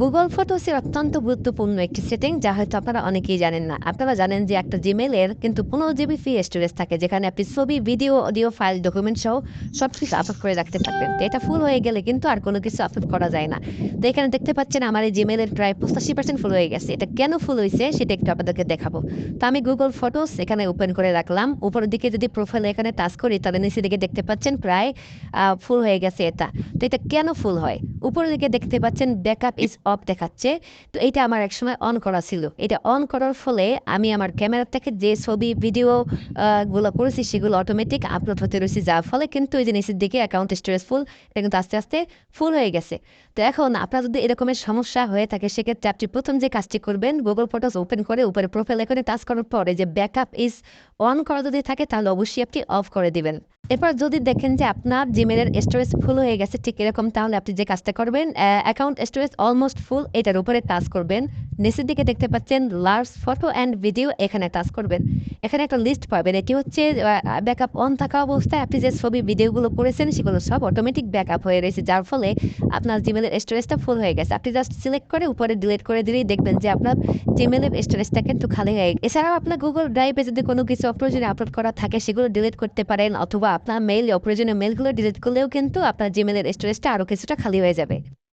Google ফটোসের অত্যন্ত গুরুত্বপূর্ণ একটি সেটিং যা হয়তো আপনারা অনেকেই জানেন না। আপনারা জানেন যে একটা জিমেলের কিন্তু পনেরো জিবি ফ্রি স্টোরেজ থাকে, যেখানে আপনি ছবি ভিডিও অডিও ফাইল ডকুমেন্ট সহ সব কিছু আপলোড করে রাখতে পারবেন। তো এটা ফুল হয়ে গেলে কিন্তু আর কোনো কিছু আপলোড করা যায় না। তো এখানে দেখতে পাচ্ছেন আমার এই জিমেলের প্রায় পঁচাশি পার্সেন্ট ফুল হয়ে গেছে। এটা কেন ফুল হয়েছে সেটা একটু আপনাদেরকে দেখাবো। তো আমি গুগল ফটোস এখানে ওপেন করে রাখলাম। উপরের দিকে যদি প্রোফাইল এখানে টাচ করি, তাহলে নিচের দিকে দেখতে পাচ্ছেন প্রায় ফুল হয়ে গেছে এটা। তো এটা কেন ফুল হয়? উপরের দিকে দেখতে পাচ্ছেন ব্যাকআপ ইজ অফ দেখাচ্ছে। তো এটা আমার একসময় অন করা ছিল। এটা অন করার ফলে আমি আমার ক্যামেরা থেকে যে ছবি ভিডিও গুলো করেছি সেগুলো অটোমেটিক আপলোড হতে রয়েছে। যার ফলে কিন্তু এই যে দিকে অ্যাকাউন্ট স্টোরেজ ফুল এটা কিন্তু আস্তে আস্তে ফুল হয়ে গেছে। তো এখন আপনার যদি এরকমের সমস্যা হয়ে থাকে, সেক্ষেত্রে আপনি প্রথম যে কাজটি করবেন গুগল ফটোস ওপেন করে উপরে প্রোফাইল এখানে টাচ করার পরে যে ব্যাকআপ ইজ অন করা যদি থাকে, তাহলে অবশ্যই আপনি অফ করে দিবেন। এরপর যদি দেখেন যে আপনার জিমেলের স্টোরেজ ফুল হয়ে গেছে, ঠিক এরকম, তাহলে আপনি যে কাজটা করবেন অ্যাকাউন্ট স্টোরেজ অলমোস্ট ফুল এটার উপরে টাচ করবেন। নিচের দিকে দেখতে পাচ্ছেন লার্জ ফটো অ্যান্ড ভিডিও এখানে টাচ করবেন। এখানে একটা লিস্ট পাবেন, এটি হচ্ছে ব্যাকআপ অন থাকা অবস্থায় আপনি যে ছবি ভিডিওগুলো করেছেন, সেগুলো সব অটোমেটিক ব্যাকআপ হয়ে রয়েছে, যার ফলে আপনার জিমেলের স্টোরেজটা ফুল হয়ে গেছে। আপনি জাস্ট সিলেক্ট করে উপরে ডিলিট করে দিলেই দেখবেন যে আপনার জিমেলের স্টোরেজটা কিন্তু খালি হয়ে গেছে। এছাড়াও আপনার গুগল ড্রাইভে যদি কোনো কিছু অপ্রয়োজনে আপলোড করা থাকে, সেগুলো ডিলিট করতে পারেন, অথবা আপনার মেইল অপ্রয়োজনীয় মেলগুলো ডিলিট করলেও কিন্তু আপনার জিমেলের স্টোরেজটা আরও কিছুটা খালি হয়ে যাবে।